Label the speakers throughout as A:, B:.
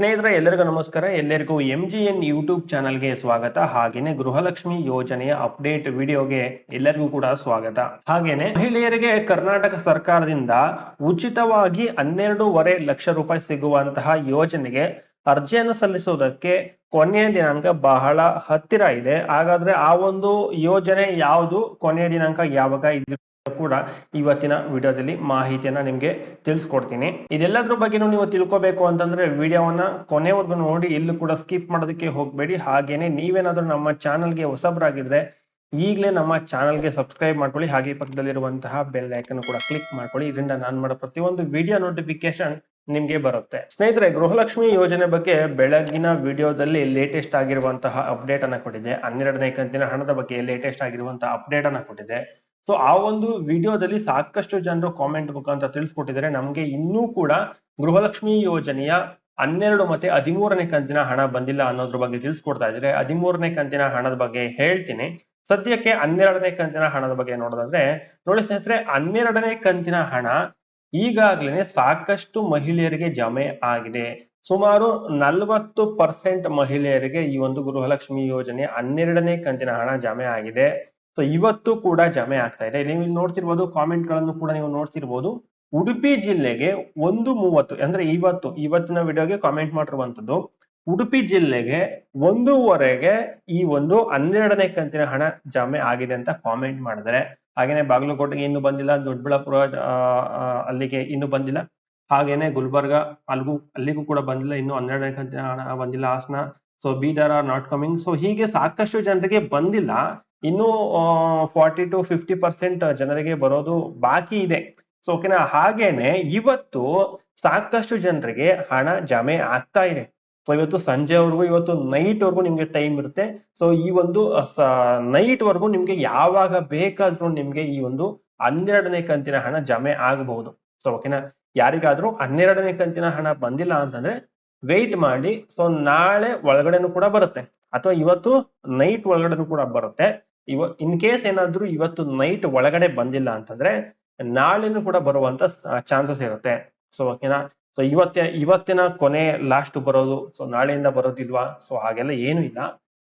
A: ಸ್ನೇಹಿತರೆ, ಎಲ್ಲರಿಗೂ ನಮಸ್ಕಾರ. ಎಲ್ಲರಿಗೂ ಎಂ ಜಿ ಎನ್ ಯೂಟ್ಯೂಬ್ ಚಾನಲ್ಗೆ ಸ್ವಾಗತ. ಹಾಗೇನೆ ಗೃಹಲಕ್ಷ್ಮಿ ಯೋಜನೆಯ ಅಪ್ಡೇಟ್ ವಿಡಿಯೋಗೆ ಎಲ್ಲರಿಗೂ ಕೂಡ ಸ್ವಾಗತ. ಹಾಗೇನೆ ಮಹಿಳೆಯರಿಗೆ ಕರ್ನಾಟಕ ಸರ್ಕಾರದಿಂದ ಉಚಿತವಾಗಿ ಹನ್ನೆರಡೂವರೆ ಲಕ್ಷ ರೂಪಾಯಿ ಸಿಗುವಂತಹ ಯೋಜನೆಗೆ ಅರ್ಜಿಯನ್ನು ಸಲ್ಲಿಸುವುದಕ್ಕೆ ಕೊನೆಯ ದಿನಾಂಕ ಬಹಳ ಹತ್ತಿರ ಇದೆ. ಹಾಗಾದ್ರೆ ಆ ಒಂದು ಯೋಜನೆ ಯಾವುದು? ಕೊನೆಯ ದಿನಾಂಕ ಯಾವಾಗ ಕೂಡ ಇವತ್ತಿನ ವಿಡಿಯೋದಲ್ಲಿ ಮಾಹಿತಿಯನ್ನ ನಿಮ್ಗೆ ತಿಳಿಸ್ಕೊಡ್ತೀನಿ. ಇದೆಲ್ಲದ್ರ ಬಗ್ಗೆನೂ ನೀವು ತಿಳ್ಕೊಬೇಕು ಅಂತಂದ್ರೆ ವಿಡಿಯೋವನ್ನ ಕೊನೆವರೆಗೂ ನೋಡಿ ಎಲ್ಲೂ ಕೂಡ ಸ್ಕಿಪ್ ಮಾಡೋದಕ್ಕೆ ಹೋಗಬೇಡಿ. ಹಾಗೇನೆ ನೀವೇನಾದ್ರೂ ನಮ್ಮ ಚಾನಲ್ಗೆ ಹೊಸಬರಾಗಿದ್ರೆ ಈಗಲೇ ನಮ್ಮ ಚಾನಲ್ಗೆ ಸಬ್ಸ್ಕ್ರೈಬ್ ಮಾಡ್ಕೊಳ್ಳಿ. ಹಾಗೆ ಪಕ್ಕದಲ್ಲಿರುವಂತಹ ಬೆಲ್ ಐಕನ್ ಕೂಡ ಕ್ಲಿಕ್ ಮಾಡ್ಕೊಳ್ಳಿ. ಇದರಿಂದ ನಾನು ಮಾಡೋ ಪ್ರತಿಯೊಂದು ವಿಡಿಯೋ ನೋಟಿಫಿಕೇಶನ್ ನಿಮ್ಗೆ ಬರುತ್ತೆ. ಸ್ನೇಹಿತರೆ, ಗೃಹಲಕ್ಷ್ಮಿ ಯೋಜನೆ ಬಗ್ಗೆ ಬೆಳಗಿನ ವಿಡಿಯೋದಲ್ಲಿ ಲೇಟೆಸ್ಟ್ ಆಗಿರುವಂತಹ ಅಪ್ಡೇಟ್ ಅನ್ನ ಕೊಟ್ಟಿದೆ. ಹನ್ನೆರಡನೇ ಕಂತಿನ ಹಣದ ಬಗ್ಗೆ ಲೇಟೆಸ್ಟ್ ಆಗಿರುವಂತಹ ಅಪ್ಡೇಟ್ ಅನ್ನ ಕೊಟ್ಟಿದೆ. ಸೊ ಆ ಒಂದು ವಿಡಿಯೋದಲ್ಲಿ ಸಾಕಷ್ಟು ಜನರು ಕಾಮೆಂಟ್ ಮುಖಾಂತರ ತಿಳಿಸ್ಕೊಟ್ಟಿದ್ದಾರೆ. ನಮಗೆ ಇನ್ನೂ ಕೂಡ ಗೃಹಲಕ್ಷ್ಮಿ ಯೋಜನೆಯ ಹನ್ನೆರಡು ಮತ್ತೆ ಹದಿಮೂರನೇ ಕಂತಿನ ಹಣ ಬಂದಿಲ್ಲ ಅನ್ನೋದ್ರ ಬಗ್ಗೆ ತಿಳಿಸ್ಕೊಡ್ತಾ ಇದ್ದಾರೆ. ಹದಿಮೂರನೇ ಕಂತಿನ ಹಣದ ಬಗ್ಗೆ ಹೇಳ್ತೀನಿ. ಸದ್ಯಕ್ಕೆ ಹನ್ನೆರಡನೇ ಕಂತಿನ ಹಣದ ಬಗ್ಗೆ ನೋಡೋದಾದ್ರೆ, ನೋಡಿ ಸ್ನೇಹಿತರೆ, ಹನ್ನೆರಡನೇ ಕಂತಿನ ಹಣ ಈಗಾಗ್ಲೇನೆ ಸಾಕಷ್ಟು ಮಹಿಳೆಯರಿಗೆ ಜಮೆ ಆಗಿದೆ. ಸುಮಾರು ನಲವತ್ತು ಪರ್ಸೆಂಟ್ ಮಹಿಳೆಯರಿಗೆ ಈ ಒಂದು ಗೃಹಲಕ್ಷ್ಮಿ ಯೋಜನೆ ಹನ್ನೆರಡನೇ ಕಂತಿನ ಹಣ ಜಮೆ ಆಗಿದೆ. ಸೊ ಇವತ್ತು ಕೂಡ ಜಮೆ ಆಗ್ತಾ ಇದೆ. ನೀವು ಇಲ್ಲಿ ನೋಡ್ತಿರ್ಬೋದು ಕಾಮೆಂಟ್ಗಳನ್ನು ಕೂಡ ನೀವು ನೋಡ್ತಿರ್ಬೋದು. ಉಡುಪಿ ಜಿಲ್ಲೆಗೆ ಒಂದು ಮೂವತ್ತು, ಅಂದ್ರೆ ಇವತ್ತು, ಇವತ್ತಿನ ವಿಡಿಯೋಗೆ ಕಾಮೆಂಟ್ ಮಾಡಿರುವಂತದ್ದು ಉಡುಪಿ ಜಿಲ್ಲೆಗೆ ಒಂದೂವರೆಗೆ ಈ ಒಂದು ಹನ್ನೆರಡನೇ ಕಂತಿನ ಹಣ ಜಮೆ ಆಗಿದೆ ಅಂತ ಕಾಮೆಂಟ್ ಮಾಡಿದ್ದಾರೆ. ಹಾಗೇನೆ ಬಾಗಲಕೋಟೆಗೆ ಇನ್ನು ಬಂದಿಲ್ಲ, ದೊಡ್ಡಬಳ್ಳಾಪುರ ಅಲ್ಲಿಗೆ ಇನ್ನು ಬಂದಿಲ್ಲ. ಹಾಗೇನೆ ಗುಲ್ಬರ್ಗ ಅಲ್ಲಿಗೂ ಅಲ್ಲಿಗೂ ಕೂಡ ಬಂದಿಲ್ಲ, ಇನ್ನು ಹನ್ನೆರಡನೇ ಕಂತಿನ ಹಣ ಬಂದಿಲ್ಲ. Hassan so Bidar are not coming so ಹೀಗೆ ಸಾಕಷ್ಟು ಜನರಿಗೆ ಬಂದಿಲ್ಲ. ಇನ್ನು ಫಾರ್ಟಿ ಟು ಫಿಫ್ಟಿ ಪರ್ಸೆಂಟ್ ಜನರಿಗೆ ಬರೋದು ಬಾಕಿ ಇದೆ. ಸೊ ಓಕೆನಾ? ಹಾಗೇನೆ ಇವತ್ತು ಸಾಕಷ್ಟು ಜನರಿಗೆ ಹಣ ಜಮೆ ಆಗ್ತಾ ಇದೆ. ಸೊ ಇವತ್ತು ಸಂಜೆವರೆಗೂ, ಇವತ್ತು ನೈಟ್ ವರ್ಗೂ ನಿಮ್ಗೆ ಟೈಮ್ ಇರುತ್ತೆ. ಸೊ ಈ ಒಂದು ನೈಟ್ ವರೆಗೂ ನಿಮ್ಗೆ ಯಾವಾಗ ಬೇಕಾದ್ರೂ ನಿಮ್ಗೆ ಈ ಒಂದು ಹನ್ನೆರಡನೇ ಕಂತಿನ ಹಣ ಜಮೆ ಆಗಬಹುದು. ಸೊ ಓಕೆನಾ? ಯಾರಿಗಾದ್ರೂ ಹನ್ನೆರಡನೇ ಕಂತಿನ ಹಣ ಬಂದಿಲ್ಲ ಅಂತಂದ್ರೆ ವೆಯ್ಟ್ ಮಾಡಿ. ಸೊ ನಾಳೆ ಒಳಗಡೆನೂ ಕೂಡ ಬರುತ್ತೆ. ಅಥವಾ ಇವತ್ತು ನೈಟ್ ಒಳಗಡೆನೂ ಕೂಡ ಬರುತ್ತೆ. ಇವ ಇನ್ ಕೇಸ್ ಏನಾದ್ರೂ ಇವತ್ತು ನೈಟ್ ಒಳಗಡೆ ಬಂದಿಲ್ಲ ಅಂತಂದ್ರೆ, ನಾಳೆನೂ ಕೂಡ ಬರುವಂತ ಚಾನ್ಸಸ್ ಇರುತ್ತೆ. ಸೊ ಓಕೆನಾ ಸೊ ಇವತ್ತ, ಇವತ್ತಿನ ಕೊನೆ ಲಾಸ್ಟ್ ಬರೋದು ಸೊ ನಾಳೆಯಿಂದ ಬರೋದಿಲ್ವಾ? ಸೊ ಹಾಗೆಲ್ಲ ಏನು ಇಲ್ಲ.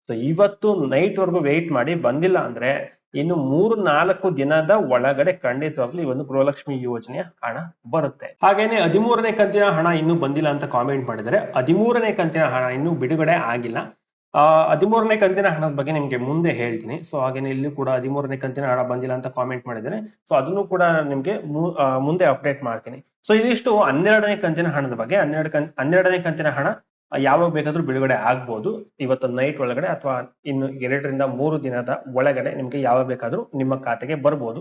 A: ಸೊ ಇವತ್ತು ನೈಟ್ ವರ್ಗು ವೆಯ್ಟ್ ಮಾಡಿ ಬಂದಿಲ್ಲ ಅಂದ್ರೆ, ಇನ್ನು ಮೂರು ನಾಲ್ಕು ದಿನದ ಒಳಗಡೆ ಖಂಡಿತವಾಗ್ಲೂ ಈ ಒಂದು ಗೃಹಲಕ್ಷ್ಮಿ ಯೋಜನೆಯ ಹಣ ಬರುತ್ತೆ. ಹಾಗೇನೆ ಹದಿಮೂರನೇ ಕಂತಿನ ಹಣ ಇನ್ನೂ ಬಂದಿಲ್ಲ ಅಂತ ಕಾಮೆಂಟ್ ಮಾಡಿದರೆ, ಹದಿಮೂರನೇ ಕಂತಿನ ಹಣ ಇನ್ನೂ ಬಿಡುಗಡೆ ಆಗಿಲ್ಲ. ಆ, ಹದಿಮೂರನೇ ಕಂತಿನ ಹಣದ ಬಗ್ಗೆ ನಿಮ್ಗೆ ಮುಂದೆ ಹೇಳ್ತೀನಿ. ಸೊ ಹಾಗೇನೆ ಇಲ್ಲಿ ಕೂಡ ಹದಿಮೂರನೇ ಕಂತಿನ ಹಣ ಬಂದಿಲ್ಲ ಅಂತ ಕಾಮೆಂಟ್ ಮಾಡಿದರೆ ಸೊ ಅದನ್ನು ಕೂಡ ನಿಮ್ಗೆ ಮುಂದೆ ಅಪ್ಡೇಟ್ ಮಾಡ್ತೀನಿ. ಸೊ ಇದಿಷ್ಟು ಹನ್ನೆರಡನೇ ಕಂತಿನ ಹಣದ ಬಗ್ಗೆ. ಹನ್ನೆರಡು ಕಂ, ಹನ್ನೆರಡನೇ ಕಂತಿನ ಹಣ ಯಾವಾಗ ಬೇಕಾದ್ರೂ ಬಿಡುಗಡೆ ಆಗ್ಬೋದು. ಇವತ್ತು ನೈಟ್ ಒಳಗಡೆ ಅಥವಾ ಇನ್ನು ಎರಡರಿಂದ ಮೂರು ದಿನದ ಒಳಗಡೆ ನಿಮ್ಗೆ ಯಾವಾಗ ಬೇಕಾದ್ರೂ ನಿಮ್ಮ ಖಾತೆಗೆ ಬರ್ಬೋದು.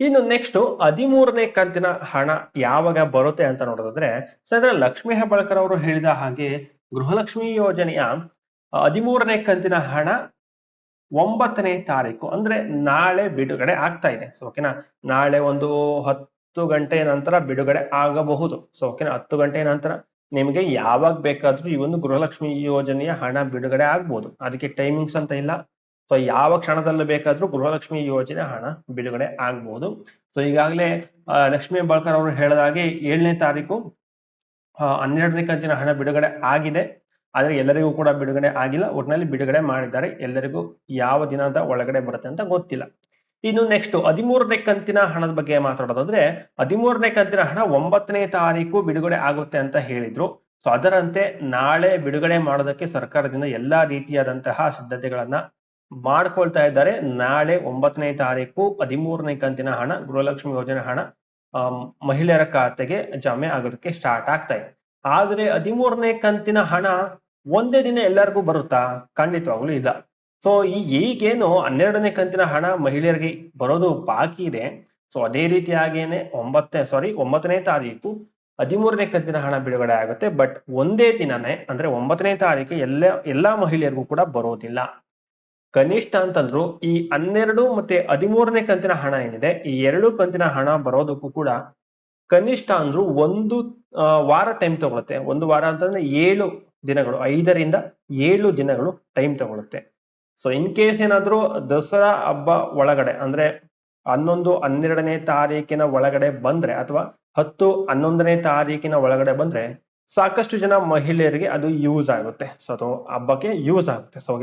A: ಇನ್ನು ನೆಕ್ಸ್ಟ್ ಹದಿಮೂರನೇ ಕಂತಿನ ಹಣ ಯಾವಾಗ ಬರುತ್ತೆ ಅಂತ ನೋಡೋದಾದ್ರೆ, ಸರ್ ಲಕ್ಷ್ಮೀ ಹೆಬ್ಬಾಳ್ಕರ್ ಅವರು ಹೇಳಿದ ಹಾಗೆ ಗೃಹಲಕ್ಷ್ಮಿ ಯೋಜನೆಯ ಹದಿಮೂರನೇ ಕಂತಿನ ಹಣ ಒಂಬತ್ತನೇ ತಾರೀಕು, ಅಂದ್ರೆ ನಾಳೆ ಬಿಡುಗಡೆ ಆಗ್ತಾ ಇದೆ. ಸೊ ಓಕೆನಾ ನಾಳೆ ಒಂದು ಹತ್ತು ಗಂಟೆ ನಂತರ ಬಿಡುಗಡೆ ಆಗಬಹುದು. ಸೊ ಓಕೆನಾ ಹತ್ತು ಗಂಟೆ ನಂತರ ನಿಮಗೆ ಯಾವಾಗ ಬೇಕಾದ್ರೂ ಈ ಒಂದು ಗೃಹಲಕ್ಷ್ಮಿ ಯೋಜನೆಯ ಹಣ ಬಿಡುಗಡೆ ಆಗ್ಬೋದು. ಅದಕ್ಕೆ ಟೈಮಿಂಗ್ಸ್ ಅಂತ ಇಲ್ಲ. ಸೊ ಯಾವ ಕ್ಷಣದಲ್ಲೂ ಬೇಕಾದ್ರೂ ಗೃಹಲಕ್ಷ್ಮಿ ಯೋಜನೆ ಹಣ ಬಿಡುಗಡೆ ಆಗ್ಬಹುದು ಸೊ ಈಗಾಗಲೇ ಲಕ್ಷ್ಮೀ ಬಾಳ್ಕರ್ ಅವರು ಹೇಳಿದ ಹಾಗೆ ಏಳನೇ ತಾರೀಕು ಹನ್ನೆರಡನೇ ಕಂತಿನ ಹಣ ಬಿಡುಗಡೆ ಆಗಿದೆ. ಆದ್ರೆ ಎಲ್ಲರಿಗೂ ಕೂಡ ಬಿಡುಗಡೆ ಆಗಿಲ್ಲ. ಒಟ್ಟಿನಲ್ಲಿ ಬಿಡುಗಡೆ ಮಾಡಿದ್ದಾರೆ. ಎಲ್ಲರಿಗೂ ಯಾವ ದಿನದ ಒಳಗಡೆ ಬರುತ್ತೆ ಅಂತ ಗೊತ್ತಿಲ್ಲ. ಇನ್ನು ನೆಕ್ಸ್ಟ್ ಹದಿಮೂರನೇ ಕಂತಿನ ಹಣದ ಬಗ್ಗೆ ಮಾತಾಡೋದಾದ್ರೆ ಹದಿಮೂರನೇ ಕಂತಿನ ಹಣ ಒಂಬತ್ತನೇ ತಾರೀಕು ಬಿಡುಗಡೆ ಆಗುತ್ತೆ ಅಂತ ಹೇಳಿದ್ರು. ಸೊ ಅದರಂತೆ ನಾಳೆ ಬಿಡುಗಡೆ ಮಾಡೋದಕ್ಕೆ ಸರ್ಕಾರದಿಂದ ಎಲ್ಲಾ ರೀತಿಯಾದಂತಹ ಸಿದ್ಧತೆಗಳನ್ನ ಮಾಡ್ಕೊಳ್ತಾ ಇದ್ದಾರೆ. ನಾಳೆ ಒಂಬತ್ತನೇ ತಾರೀಕು ಹದಿಮೂರನೇ ಕಂತಿನ ಹಣ, ಗೃಹಲಕ್ಷ್ಮಿ ಯೋಜನೆ ಹಣ ಮಹಿಳೆಯರ ಖಾತೆಗೆ ಜಮೆ ಆಗೋದಕ್ಕೆ ಸ್ಟಾರ್ಟ್ ಆಗ್ತಾ ಇದೆ. ಆದ್ರೆ ಹದಿಮೂರನೇ ಕಂತಿನ ಹಣ ಒಂದೇ ದಿನ ಎಲ್ಲರಿಗೂ ಬರುತ್ತಾ? ಖಂಡಿತವಾಗ್ಲೂ ಇಲ್ಲ. ಸೊ ಈಗೇನು ಹನ್ನೆರಡನೇ ಕಂತಿನ ಹಣ ಮಹಿಳೆಯರಿಗೆ ಬರೋದು ಬಾಕಿ ಇದೆ. ಸೊ ಅದೇ ರೀತಿಯಾಗೇನೆ ಒಂಬತ್ತನೇ ಸಾರಿ ಒಂಬತ್ತನೇ ತಾರೀಕು ಹದಿಮೂರನೇ ಕಂತಿನ ಹಣ ಬಿಡುಗಡೆ ಆಗುತ್ತೆ. ಬಟ್ ಒಂದೇ ದಿನನೇ, ಅಂದ್ರೆ ಒಂಬತ್ತನೇ ತಾರೀಕು ಎಲ್ಲ, ಎಲ್ಲಾ ಮಹಿಳೆಯರಿಗೂ ಕೂಡ ಬರೋದಿಲ್ಲ. ಕನಿಷ್ಠ ಅಂತಂದ್ರು ಈ ಹನ್ನೆರಡು ಮತ್ತೆ ಹದಿಮೂರನೇ ಕಂತಿನ ಹಣ ಏನಿದೆ, ಈ ಎರಡು ಕಂತಿನ ಹಣ ಬರೋದಕ್ಕೂ ಕೂಡ ಕನಿಷ್ಠ ಅಂದ್ರು ಒಂದು ವಾರ ಟೈಮ್ ತಗೊಳುತ್ತೆ. ಒಂದು ವಾರ ಅಂತಂದ್ರೆ ಏಳು ದಿನಗಳು, ಐದರಿಂದ ಏಳು ದಿನಗಳು ಟೈಮ್ ತಗೊಳುತ್ತೆ. ಸೊ ಇನ್ ಕೇಸ್ ಏನಾದರೂ ದಸರಾ ಹಬ್ಬ ಒಳಗಡೆ, ಅಂದ್ರೆ ಹನ್ನೊಂದು, ಹನ್ನೆರಡನೇ ತಾರೀಕಿನ ಒಳಗಡೆ ಬಂದ್ರೆ, ಅಥವಾ ಹತ್ತು, ಹನ್ನೊಂದನೇ ತಾರೀಕಿನ ಒಳಗಡೆ ಬಂದ್ರೆ, ಸಾಕಷ್ಟು ಜನ ಮಹಿಳೆಯರಿಗೆ ಅದು ಯೂಸ್ ಆಗುತ್ತೆ. ಸೊ ಅದು ಹಬ್ಬಕ್ಕೆ ಯೂಸ್ ಆಗುತ್ತೆ. ಸೊ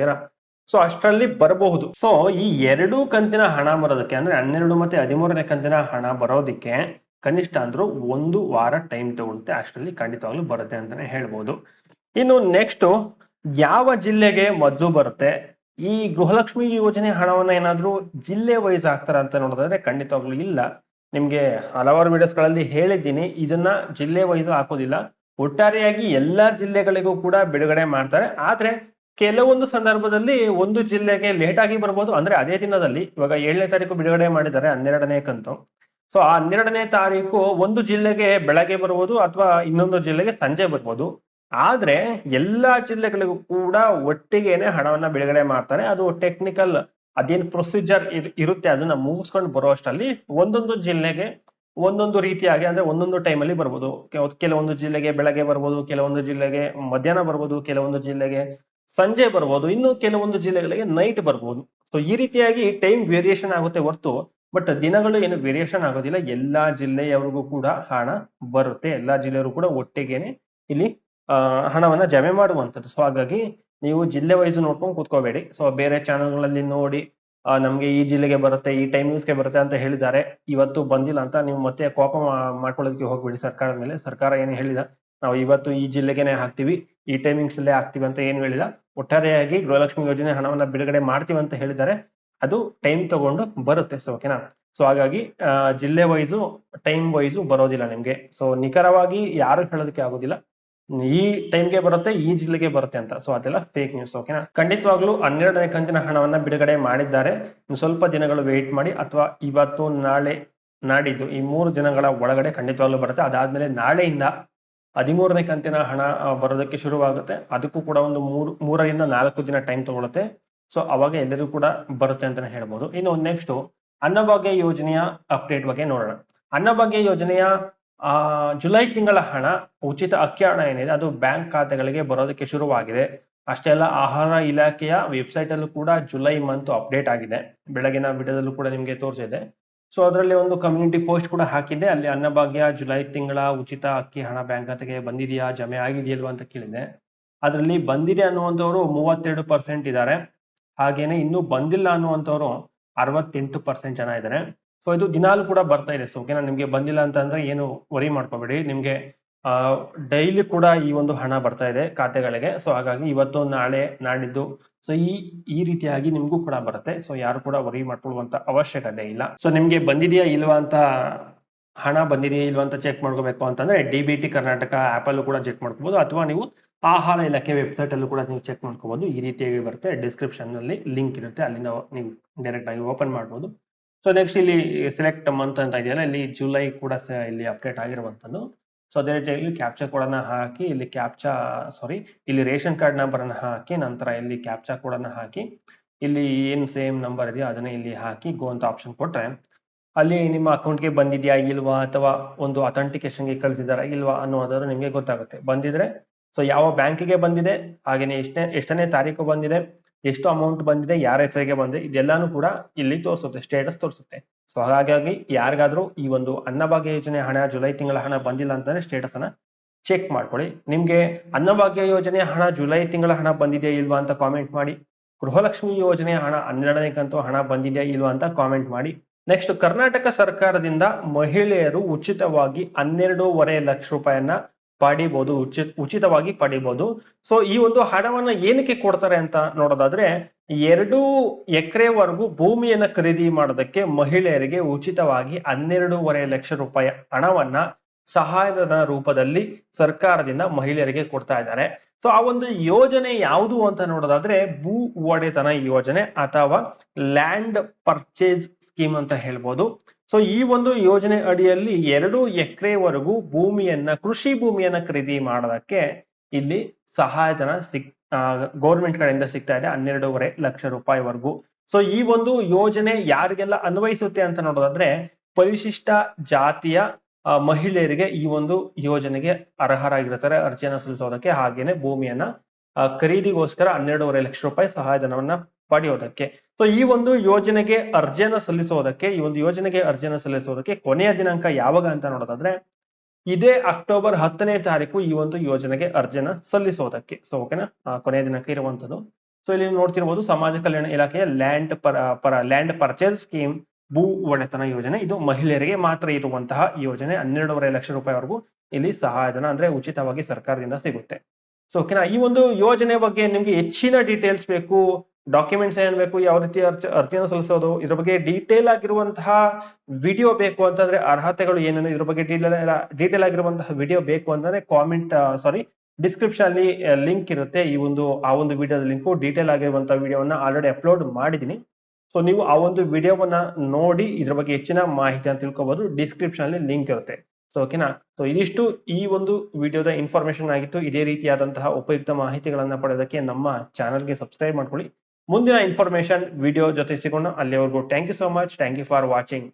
A: ಸೊ ಅಷ್ಟರಲ್ಲಿ ಬರಬಹುದು. ಸೊ ಈ ಎರಡು ಕಂತಿನ ಹಣ ಬರೋದಕ್ಕೆ, ಅಂದ್ರೆ ಹನ್ನೆರಡು ಮತ್ತೆ ಹದಿಮೂರನೇ ಕಂತಿನ ಹಣ ಬರೋದಕ್ಕೆ, ಕನಿಷ್ಠ ಅಂದ್ರೂ ಒಂದು ವಾರ ಟೈಮ್ ತಗೊಳುತ್ತೆ. ಅಷ್ಟರಲ್ಲಿ ಖಂಡಿತವಾಗ್ಲೂ ಬರುತ್ತೆ ಅಂತಾನೆ ಹೇಳ್ಬೋದು. ಇನ್ನು ನೆಕ್ಸ್ಟ್ ಯಾವ ಜಿಲ್ಲೆಗೆ ಮೊದಲು ಬರುತ್ತೆ? ಈ ಗೃಹಲಕ್ಷ್ಮಿ ಯೋಜನೆ ಹಣವನ್ನ ಏನಾದ್ರೂ ಜಿಲ್ಲೆ ವೈಸ್ ಆಗ್ತಾರ ಅಂತ ನೋಡೋದಾದ್ರೆ ಖಂಡಿತವಾಗ್ಲೂ ಇಲ್ಲ. ನಿಮ್ಗೆ ಹಲವಾರು ವಿಡಿಯೋಸ್ಗಳಲ್ಲಿ ಹೇಳಿದ್ದೀನಿ, ಇದನ್ನ ಜಿಲ್ಲೆ ವೈಸ್ ಹಾಕೋದಿಲ್ಲ. ಒಟ್ಟಾರೆಯಾಗಿ ಎಲ್ಲಾ ಜಿಲ್ಲೆಗಳಿಗೂ ಕೂಡ ಬಿಡುಗಡೆ ಮಾಡ್ತಾರೆ. ಆದ್ರೆ ಕೆಲವೊಂದು ಸಂದರ್ಭದಲ್ಲಿ ಒಂದು ಜಿಲ್ಲೆಗೆ ಲೇಟ್ ಆಗಿ ಬರ್ಬೋದು. ಅಂದ್ರೆ ಅದೇ ದಿನದಲ್ಲಿ, ಇವಾಗ ಏಳನೇ ತಾರೀಕು ಬಿಡುಗಡೆ ಮಾಡಿದ್ದಾರೆ, ಹನ್ನೆರಡನೇ ಕಂತು. ಸೊ ಆ ಹನ್ನೆರಡನೇ ತಾರೀಕು ಒಂದು ಜಿಲ್ಲೆಗೆ ಬೆಳಗ್ಗೆ ಬರ್ಬೋದು ಅಥವಾ ಇನ್ನೊಂದು ಜಿಲ್ಲೆಗೆ ಸಂಜೆ ಬರ್ಬೋದು. ಆದ್ರೆ ಎಲ್ಲಾ ಜಿಲ್ಲೆಗಳಿಗೂ ಕೂಡ ಒಟ್ಟಿಗೆನೆ ಹಣವನ್ನ ಬಿಡುಗಡೆ ಮಾಡ್ತಾರೆ. ಅದು ಟೆಕ್ನಿಕಲ್ ಅದೇನು ಪ್ರೊಸೀಜರ್ ಇರುತ್ತೆ ಅದನ್ನ ಮುಗಿಸ್ಕೊಂಡು ಬರೋ ಅಷ್ಟರಲ್ಲಿ ಒಂದೊಂದು ಜಿಲ್ಲೆಗೆ ಒಂದೊಂದು ರೀತಿಯಾಗಿ ಅಂದ್ರೆ ಒಂದೊಂದು ಟೈಮಲ್ಲಿ ಬರ್ಬೋದು. ಕೆಲ- ಕೆಲವೊಂದು ಜಿಲ್ಲೆಗೆ ಬೆಳಗ್ಗೆ ಬರ್ಬೋದು, ಕೆಲವೊಂದು ಜಿಲ್ಲೆಗೆ ಮಧ್ಯಾಹ್ನ ಬರ್ಬೋದು, ಕೆಲವೊಂದು ಜಿಲ್ಲೆಗೆ ಸಂಜೆ ಬರ್ಬೋದು, ಇನ್ನು ಕೆಲವೊಂದು ಜಿಲ್ಲೆಗಳಿಗೆ ನೈಟ್ ಬರ್ಬೋದು. ಸೊ ಈ ರೀತಿಯಾಗಿ ಟೈಮ್ ವೇರಿಯೇಷನ್ ಆಗುತ್ತೆ ಹೊರತು ಬಟ್ ದಿನಗಳು ಏನು ವೇರಿಯೇಷನ್ ಆಗೋದಿಲ್ಲ. ಎಲ್ಲಾ ಜಿಲ್ಲೆಯವರಿಗೂ ಕೂಡ ಹಣ ಬರುತ್ತೆ. ಎಲ್ಲಾ ಜಿಲ್ಲೆಯವರು ಕೂಡ ಒಟ್ಟಿಗೆನೆ ಇಲ್ಲಿ ಹಣವನ್ನ ಜಮೆ ಮಾಡುವಂಥದ್ದು. ಸೊ ಹಾಗಾಗಿ ನೀವು ಜಿಲ್ಲೆ ವೈಸ್ ನೋಡ್ಕೊಂಡು ಕೂತ್ಕೋಬೇಡಿ. ಸೊ ಬೇರೆ ಚಾನೆಲ್ಗಳಲ್ಲಿ ನೋಡಿ ನಮ್ಗೆ ಈ ಜಿಲ್ಲೆಗೆ ಬರುತ್ತೆ, ಈ ಟೈಮಿಂಗ್ಸ್ಗೆ ಬರುತ್ತೆ ಅಂತ ಹೇಳಿದ್ದಾರೆ. ಇವತ್ತು ಬಂದಿಲ್ಲ ಅಂತ ನೀವು ಮತ್ತೆ ಕೋಪ ಮಾಡ್ಕೊಳ್ಳೋದಕ್ಕೆ ಹೋಗ್ಬೇಡಿ. ಸರ್ಕಾರದ ಮೇಲೆ ಸರ್ಕಾರ ಏನು ಹೇಳಿದ ನಾವು ಇವತ್ತು ಈ ಜಿಲ್ಲೆಗೆನೆ ಹಾಕ್ತಿವಿ. ಈ ಟೈಮಿಂಗ್ಸ್ ಅಲ್ಲೇ ಹಾಕ್ತಿವಿ ಅಂತ ಏನು ಹೇಳಿಲ್ಲ. ಒಟ್ಟಾರೆಯಾಗಿ ಗೃಹಲಕ್ಷ್ಮಿ ಯೋಜನೆ ಹಣವನ್ನ ಬಿಡುಗಡೆ ಮಾಡ್ತೀವಿ ಅಂತ ಹೇಳಿದ್ದಾರೆ. ಅದು ಟೈಮ್ ತಗೊಂಡು ಬರುತ್ತೆ. ಸೊ ಓಕೆನಾ ಸೊ ಹಾಗಾಗಿ ಜಿಲ್ಲೆ ವೈಸು ಟೈಮ್ ವೈಸು ಬರೋದಿಲ್ಲ ನಿಮ್ಗೆ. ಸೊ ನಿಖರವಾಗಿ ಯಾರು ಹೇಳೋದಕ್ಕೆ ಆಗೋದಿಲ್ಲ. ಈ ಟೈಮ್ಗೆ ಬರುತ್ತೆ, ಈ ಜಿಲ್ಲೆಗೆ ಬರುತ್ತೆ ಅಂತ. ಸೊ ಅದೆಲ್ಲ ಫೇಕ್ ನ್ಯೂಸ್ ಓಕೆನಾ ಖಂಡಿತವಾಗ್ಲೂ ಹನ್ನೆರಡನೇ ಕಂತಿನ ಹಣವನ್ನ ಬಿಡುಗಡೆ ಮಾಡಿದ್ದಾರೆ. ಸ್ವಲ್ಪ ದಿನಗಳು ವೇಟ್ ಮಾಡಿ, ಅಥವಾ ಇವತ್ತು, ನಾಳೆ ನಾಡಿದ್ದು, ಈ ಮೂರು ದಿನಗಳ ಒಳಗಡೆ ಖಂಡಿತವಾಗ್ಲೂ ಬರುತ್ತೆ. ಅದಾದ್ಮೇಲೆ ನಾಳೆಯಿಂದ ಹದಿಮೂರನೇ ಕಂತಿನ ಹಣ ಬರೋದಕ್ಕೆ ಶುರುವಾಗುತ್ತೆ. ಅದಕ್ಕೂ ಕೂಡ ಒಂದು ಮೂರು, ಮೂರರಿಂದ ನಾಲ್ಕು ದಿನ ಟೈಮ್ ತಗೊಳುತ್ತೆ. ಸೊ ಅವಾಗ ಎಲ್ಲರಿಗೂ ಕೂಡ ಬರುತ್ತೆ ಅಂತಾನೆ ಹೇಳ್ಬೋದು. ಇನ್ನು ನೆಕ್ಸ್ಟ್ ಅನ್ನಭಾಗ್ಯ ಯೋಜನೆಯ ಅಪ್ಡೇಟ್ ಬಗ್ಗೆ ನೋಡೋಣ. ಅನ್ನಭಾಗ್ಯ ಯೋಜನೆಯ ಆ, ಜುಲೈ ತಿಂಗಳ ಹಣ, ಉಚಿತ ಅಕ್ಕಿ ಹಣ ಏನಿದೆ, ಅದು ಬ್ಯಾಂಕ್ ಖಾತೆಗಳಿಗೆ ಬರೋದಕ್ಕೆ ಶುರುವಾಗಿದೆ. ಅಷ್ಟೇ ಅಲ್ಲ, ಆಹಾರ ಇಲಾಖೆಯ ವೆಬ್ಸೈಟ್ ಅಲ್ಲೂ ಕೂಡ ಜುಲೈ ಮಂತ್ ಅಪ್ಡೇಟ್ ಆಗಿದೆ. ಬೆಳಗಿನ ವಿಡಿಯೋದಲ್ಲೂ ಕೂಡ ನಿಮಗೆ ತೋರಿಸಿದೆ. ಸೊ ಅದರಲ್ಲಿ ಒಂದು ಕಮ್ಯುನಿಟಿ ಪೋಸ್ಟ್ ಕೂಡ ಹಾಕಿದ್ದೆ. ಅಲ್ಲಿ ಅನ್ನಭಾಗ್ಯ, ಜುಲೈ ತಿಂಗಳ ಉಚಿತ ಅಕ್ಕಿ ಹಣ ಬ್ಯಾಂಕ್ ಖಾತೆಗೆ ಬಂದಿದೆಯಾ, ಜಮೆ ಆಗಿದೆಯಲ್ವಾ ಅಂತ ಕೇಳಿದೆ ಅದರಲ್ಲಿ ಬಂದಿದೆ ಅನ್ನುವಂಥವ್ರು ಮೂವತ್ತೆರಡು ಪರ್ಸೆಂಟ್ ಇದ್ದಾರೆ. ಹಾಗೇನೆ ಇನ್ನೂ ಬಂದಿಲ್ಲ ಅನ್ನುವಂಥವ್ರು ಅರವತ್ತೆಂಟು ಪರ್ಸೆಂಟ್ ಜನ ಇದ್ದಾರೆ. ಸೊ ಇದು ದಿನಾಲು ಕೂಡ ಬರ್ತಾ ಇದೆ. ಸೊ ಓಕೆನಾ ನಿಮ್ಗೆ ಬಂದಿಲ್ಲ ಅಂತ ಅಂದ್ರೆ ಏನು ವರಿ ಮಾಡ್ಕೋಬೇಡಿ. ನಿಮ್ಗೆ ಡೈಲಿ ಕೂಡ ಈ ಒಂದು ಹಣ ಬರ್ತಾ ಇದೆ ಖಾತೆಗಳಿಗೆ. ಸೊ ಹಾಗಾಗಿ ಇವತ್ತು ನಾಳೆ ನಾಡಿದ್ದು ಸೊ ಈ ಈ ರೀತಿಯಾಗಿ ನಿಮ್ಗೂ ಕೂಡ ಬರುತ್ತೆ. ಸೊ ಯಾರು ಕೂಡ ವರಿ ಮಾಡ್ಕೊಳ್ಳುವಂತ ಅವಶ್ಯಕತೆ ಇಲ್ಲ. ಸೊ ನಿಮ್ಗೆ ಬಂದಿದೆಯಾ ಇಲ್ವಾ ಅಂತ, ಹಣ ಬಂದಿದೆಯಾ ಇಲ್ವಾ ಅಂತ ಚೆಕ್ ಮಾಡ್ಕೋಬೇಕು ಅಂತಂದ್ರೆ D B T Karnataka app ಅಲ್ಲೂ ಕೂಡ ಚೆಕ್ ಮಾಡ್ಕೋಬಹುದು ಅಥವಾ ನೀವು ಆಹಾರ ಇಲಾಖೆ ವೆಬ್ಸೈಟ್ ಅಲ್ಲೂ ಕೂಡ ನೀವು ಚೆಕ್ ಮಾಡ್ಕೋಬಹುದು ಈ ರೀತಿಯಾಗಿ ಬರುತ್ತೆ. ಡಿಸ್ಕ್ರಿಪ್ಷನ್ ಅಲ್ಲಿ ಲಿಂಕ್ ಇರುತ್ತೆ. ಅಲ್ಲಿಂದ ನೀವು ಡೈರೆಕ್ಟ್ ಆಗಿ ಓಪನ್ ಮಾಡ್ಬೋದು. ಸೊ ನೆಕ್ಸ್ಟ್ ಇಲ್ಲಿ ಸೆಲೆಕ್ಟ್ ಮಂತ್ ಅಂತ ಇದೆಯಲ್ಲ, ಇಲ್ಲಿ ಜುಲೈ ಕೂಡ ಇಲ್ಲಿ ಅಪ್ಡೇಟ್ ಆಗಿರುವಂಥದ್ದು. ಸೊ ಅದೇ ಇಲ್ಲಿ ಕ್ಯಾಪ್ಚಾ ಕೋಡನ್ನ ಹಾಕಿ, ಇಲ್ಲಿ ಕ್ಯಾಪ್ಚಾ ಸಾರಿ ಇಲ್ಲಿ ರೇಷನ್ ಕಾರ್ಡ್ ನಂಬರ್ ಅನ್ನ ಹಾಕಿ, ನಂತರ ಇಲ್ಲಿ ಕ್ಯಾಪ್ಚಾ ಕೋಡನ್ನ ಹಾಕಿ, ಇಲ್ಲಿ ಏನ್ ಸೇಮ್ ನಂಬರ್ ಇದೆಯೋ ಅದನ್ನ ಇಲ್ಲಿ ಹಾಕಿ ಗೋ ಅಂತ ಆಪ್ಷನ್ ಕೊಟ್ರೆ, ಅಲ್ಲಿ ನಿಮ್ಮ ಅಕೌಂಟ್ಗೆ ಬಂದಿದ್ಯಾ ಇಲ್ವಾ ಅಥವಾ ಒಂದು ಅಥೆಂಟಿಕೇಶನ್ಗೆ ಕಳಿಸಿದಾರಾ ಇಲ್ವಾ ಅನ್ನೋದಾದ್ರು ನಿಮಗೆ ಗೊತ್ತಾಗುತ್ತೆ. ಬಂದಿದ್ರೆ ಸೊ ಯಾವ ಬ್ಯಾಂಕಿಗೆ ಬಂದಿದೆ, ಹಾಗೇನೆ ಎಷ್ಟನೇ ಎಷ್ಟನೇ ತಾರೀಕು ಬಂದಿದೆ ಎಷ್ಟು ಅಮೌಂಟ್ ಬಂದಿದೆ, ಯಾರ ಹೆಸರಿಗೆ ಬಂದಿದೆ, ಇದೆಲ್ಲಾನು ಕೂಡ ಇಲ್ಲಿ ತೋರಿಸುತ್ತೆ ಸ್ಟೇಟಸ್ ತೋರಿಸುತ್ತೆ. ಸೊ ಹಾಗಾಗಿ ಯಾರಿಗಾದ್ರೂ ಈ ಒಂದು ಅನ್ನಭಾಗ್ಯ ಯೋಜನೆ ಹಣ, ಜುಲೈ ತಿಂಗಳ ಹಣ ಬಂದಿಲ್ಲ ಅಂತಂದ್ರೆ ಸ್ಟೇಟಸ್ ಅನ್ನ ಚೆಕ್ ಮಾಡ್ಕೊಳ್ಳಿ. ನಿಮ್ಗೆ ಅನ್ನಭಾಗ್ಯ ಯೋಜನೆ ಹಣ, ಜುಲೈ ತಿಂಗಳ ಹಣ ಬಂದಿದೆಯಾ ಇಲ್ವಾ ಅಂತ ಕಾಮೆಂಟ್ ಮಾಡಿ. ಗೃಹಲಕ್ಷ್ಮಿ ಯೋಜನೆ ಹಣ, ಹನ್ನೆರಡನೇ ಕಂತು ಹಣ ಬಂದಿದೆಯಾ ಇಲ್ವಾ ಅಂತ ಕಾಮೆಂಟ್ ಮಾಡಿ. ನೆಕ್ಸ್ಟ್ ಕರ್ನಾಟಕ ಸರ್ಕಾರದಿಂದ ಮಹಿಳೆಯರು ಉಚಿತವಾಗಿ ಹನ್ನೆರಡೂವರೆ ಲಕ್ಷ ರೂಪಾಯಿಯನ್ನ ಪಡಿಬಹುದು ಉಚಿತ, ಉಚಿತವಾಗಿ ಪಡಿಬಹುದು ಸೊ ಈ ಒಂದು ಹಣವನ್ನ ಏನಕ್ಕೆ ಕೊಡ್ತಾರೆ ಅಂತ ನೋಡೋದಾದ್ರೆ, ಎರಡು ಎಕರೆವರೆಗೂ ಭೂಮಿಯನ್ನ ಖರೀದಿ ಮಾಡೋದಕ್ಕೆ ಮಹಿಳೆಯರಿಗೆ ಉಚಿತವಾಗಿ ಹನ್ನೆರಡೂವರೆ ಲಕ್ಷ ರೂಪಾಯಿ ಹಣವನ್ನ ಸಹಾಯದ ರೂಪದಲ್ಲಿ ಸರ್ಕಾರದಿಂದ ಮಹಿಳೆಯರಿಗೆ ಕೊಡ್ತಾ ಇದ್ದಾರೆ. ಸೊ ಆ ಒಂದು ಯೋಜನೆ ಯಾವುದು ಅಂತ ನೋಡೋದಾದ್ರೆ, ಭೂ ಒಡೆತನ ಯೋಜನೆ ಅಥವಾ ಲ್ಯಾಂಡ್ ಪರ್ಚೇಸ್ ಸ್ಕೀಮ್ ಅಂತ ಹೇಳ್ಬೋದು. ಸೊ ಈ ಒಂದು ಯೋಜನೆ ಅಡಿಯಲ್ಲಿ ಎರಡು ಎಕರೆವರೆಗೂ ಭೂಮಿಯನ್ನ, ಕೃಷಿ ಭೂಮಿಯನ್ನ ಖರೀದಿ ಮಾಡೋದಕ್ಕೆ ಇಲ್ಲಿ ಸಹಾಯಧನ ಸಿಕ್ ಗೌರ್ಮೆಂಟ್ ಕಡೆಯಿಂದ ಸಿಗ್ತಾ ಇದೆ, ಹನ್ನೆರಡೂವರೆ ಲಕ್ಷ ರೂಪಾಯಿವರೆಗೂ. ಸೊ ಈ ಒಂದು ಯೋಜನೆ ಯಾರಿಗೆಲ್ಲ ಅನ್ವಯಿಸುತ್ತೆ ಅಂತ ನೋಡೋದಾದ್ರೆ, ಪರಿಶಿಷ್ಟ ಜಾತಿಯ ಮಹಿಳೆಯರಿಗೆ ಈ ಒಂದು ಯೋಜನೆಗೆ ಅರ್ಹರಾಗಿರ್ತಾರೆ, ಅರ್ಜಿಯನ್ನು ಸಲ್ಲಿಸೋದಕ್ಕೆ ಹಾಗೇನೆ ಭೂಮಿಯನ್ನ ಖರೀದಿಗೋಸ್ಕರ ಹನ್ನೆರಡೂವರೆ ಲಕ್ಷ ರೂಪಾಯಿ ಸಹಾಯಧನವನ್ನ ಪಡೆಯೋದಕ್ಕೆ. ಸೊ ಈ ಒಂದು ಯೋಜನೆಗೆ ಅರ್ಜಿಯನ್ನು ಸಲ್ಲಿಸೋದಕ್ಕೆ, ಈ ಒಂದು ಯೋಜನೆಗೆ ಅರ್ಜಿಯನ್ನು ಸಲ್ಲಿಸೋದಕ್ಕೆ ಕೊನೆಯ ದಿನಾಂಕ ಯಾವಾಗ ಅಂತ ನೋಡೋದಾದ್ರೆ, ಇದೇ ಅಕ್ಟೋಬರ್ ಹತ್ತನೇ ತಾರೀಕು ಈ ಒಂದು ಯೋಜನೆಗೆ ಅರ್ಜಿಯನ್ನು ಸಲ್ಲಿಸೋದಕ್ಕೆ. ಸೊ ಓಕೆನಾ ಕೊನೆಯ ದಿನಾಂಕ ಇರುವಂತದ್ದು ಸೊ ಇಲ್ಲಿ ನೋಡ್ತಿರ್ಬೋದು ಸಮಾಜ ಕಲ್ಯಾಣ ಇಲಾಖೆಯ ಲ್ಯಾಂಡ್ ಪರ ಲ್ಯಾಂಡ್ ಪರ್ಚೇಸ್ ಸ್ಕೀಮ್ ಭೂ ಒಡೆತನ ಯೋಜನೆ. ಇದು ಮಹಿಳೆಯರಿಗೆ ಮಾತ್ರ ಇರುವಂತಹ ಯೋಜನೆ. ಹನ್ನೆರಡೂವರೆ ಲಕ್ಷ ರೂಪಾಯಿವರೆಗೂ ಇಲ್ಲಿ ಸಹಾಯಧನ ಅಂದ್ರೆ ಉಚಿತವಾಗಿ ಸರ್ಕಾರದಿಂದ ಸಿಗುತ್ತೆ. ಸೊ ಓಕೆನಾ ಈ ಒಂದು ಯೋಜನೆ ಬಗ್ಗೆ ನಿಮ್ಗೆ ಹೆಚ್ಚಿನ ಡೀಟೇಲ್ಸ್ ಬೇಕು. ಡಾಕ್ಯುಮೆಂಟ್ಸ್ ಏನ್ ಬೇಕು, ಯಾವ ರೀತಿ ಅರ್ಜಿ, ಅರ್ಜಿಯನ್ನು ಸಲ್ಲಿಸೋದು, ಇದ್ರ ಬಗ್ಗೆ ಡೀಟೇಲ್ ಆಗಿರುವಂತಹ ವಿಡಿಯೋ ಬೇಕು ಅಂತಂದ್ರೆ ಅರ್ಹತೆಗಳು ಏನೇನು, ಇದ್ರ ಬಗ್ಗೆ ಡೀಟೇಲ್ ಡೀಟೇಲ್ ಆಗಿರುವಂತಹ ವಿಡಿಯೋ ಬೇಕು ಅಂತಂದ್ರೆ ಕಾಮೆಂಟ್ ಸಾರಿ ಡಿಸ್ಕ್ರಿಪ್ಷನ್ ಅಲ್ಲಿ ಲಿಂಕ್ ಇರುತ್ತೆ. ಈ ಒಂದು, ಆ ಒಂದು ವಿಡಿಯೋದ ಲಿಂಕ್ ಡೀಟೇಲ್ ಆಗಿರುವಂತಹ ವಿಡಿಯೋವನ್ನ ಆಲ್ರೆಡಿ ಅಪ್ಲೋಡ್ ಮಾಡಿದೀನಿ ಸೊ ನೀವು ಆ ಒಂದು ವಿಡಿಯೋವನ್ನ ನೋಡಿ, ಇದ್ರ ಬಗ್ಗೆ ಹೆಚ್ಚಿನ ಮಾಹಿತಿ ಅಂತ ತಿಳ್ಕೊಬಹುದು ಡಿಸ್ಕ್ರಿಪ್ಷನ್ ಅಲ್ಲಿ ಲಿಂಕ್ ಇರುತ್ತೆ. ಸೊ ಓಕೆನಾ ಸೊ ಇದಿಷ್ಟು ಈ ಒಂದು ವಿಡಿಯೋದ ಇನ್ಫಾರ್ಮೇಶನ್ ಆಗಿತ್ತು. ಇದೇ ರೀತಿಯಾದಂತಹ ಉಪಯುಕ್ತ ಮಾಹಿತಿಗಳನ್ನ ಪಡೆಯೋದಕ್ಕೆ ನಮ್ಮ ಚಾನಲ್ಗೆ ಸಬ್ಸ್ಕ್ರೈಬ್ ಮಾಡ್ಕೊಳ್ಳಿ. ಮುಂದಿನ ಇನ್ಫಾರ್ಮೇಶನ್ ವಿಡಿಯೋ ಜೊತೆ ಸಿಗೋಣ. ಅಲ್ಲಿವರೆಗೂ thank you so much thank you for watching